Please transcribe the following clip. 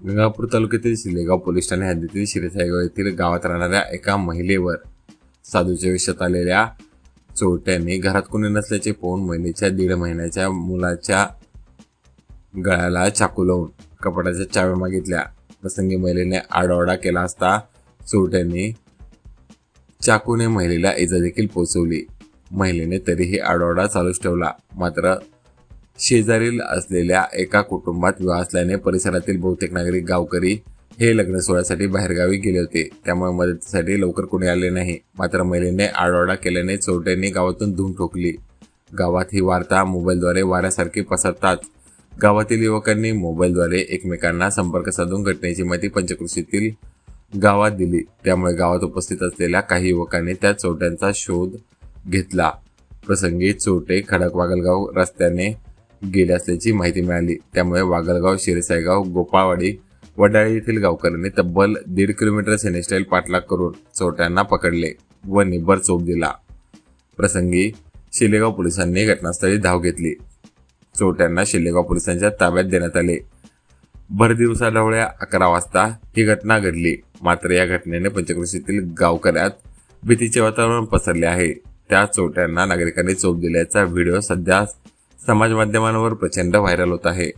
गंगापूर तालुक्यातील शिलेगाव पोलीस ठाणे हद्दीतील शिरेसाईगाव येथील गावात राहणाऱ्या एका महिलेवर साधूच्या विषयात आलेल्या चोरट्यांनी घरात कोणी नसल्याचे पाहून महिलेच्या दीड महिन्याच्या मुलाच्या गळ्याला चाकू लावून कपड्याच्या चाव्या मागितल्या. प्रसंगी महिलेने आरडाओरडा केला असता चोरट्यांनी चाकूने महिलेला इजा देखील पोचवली महिलेने तरीही आरडाओरडा चालूच ठेवला. मात्र शेजारील असलेल्या एका कुटुंबात विवाह असल्याने परिसरातील बहुतेक नागरिक गावकरी हे लग्न सोहळ्यासाठी बाहेरगावी गेले होते. त्यामुळे मदतीसाठी लवकर कोणी आले नाही. मात्र महिलेने आडवाडा केल्याने चोरट्यांनी गावातून धूम ठोकली. गावात ही वार्ता मोबाईलद्वारे वाऱ्यासारखी पसरताच गावातील युवकांनी मोबाईलद्वारे एकमेकांना संपर्क साधून घटनेची माहिती पंचकृषीतील गावात दिली. त्यामुळे गावात उपस्थित असलेल्या काही युवकांनी त्या चोरट्यांचा शोध घेतला. प्रसंगी चोरटे खडक वागलगाव रस्त्याने गेले असल्याची माहिती मिळाली. त्यामुळे वागलगाव शिरसाईगाव गोपाळवाडी वडाळी येथील गावकऱ्यांनी तब्बल दीड किलोमीटर सेनेस्टाईल पाठलाग करून चोरट्यांना पकडले व निब्बर चोप दिला. प्रसंगी शिलेगाव पोलिसांनी घटनास्थळी धाव घेतली. चोरट्यांना शिलेगाव पोलिसांच्या ताब्यात देण्यात आले. भरदिवसाढवळ्या ढवळ्या अकरा वाजता ही घटना घडली. मात्र या घटनेने पंचकृषीतील गावकऱ्यात भीतीचे वातावरण पसरले आहे. त्या चोरट्यांना नागरिकांनी चोप दिल्याचा व्हिडिओ सध्या समाज माध्यमांवर प्रचंड व्हायरल होत आहे.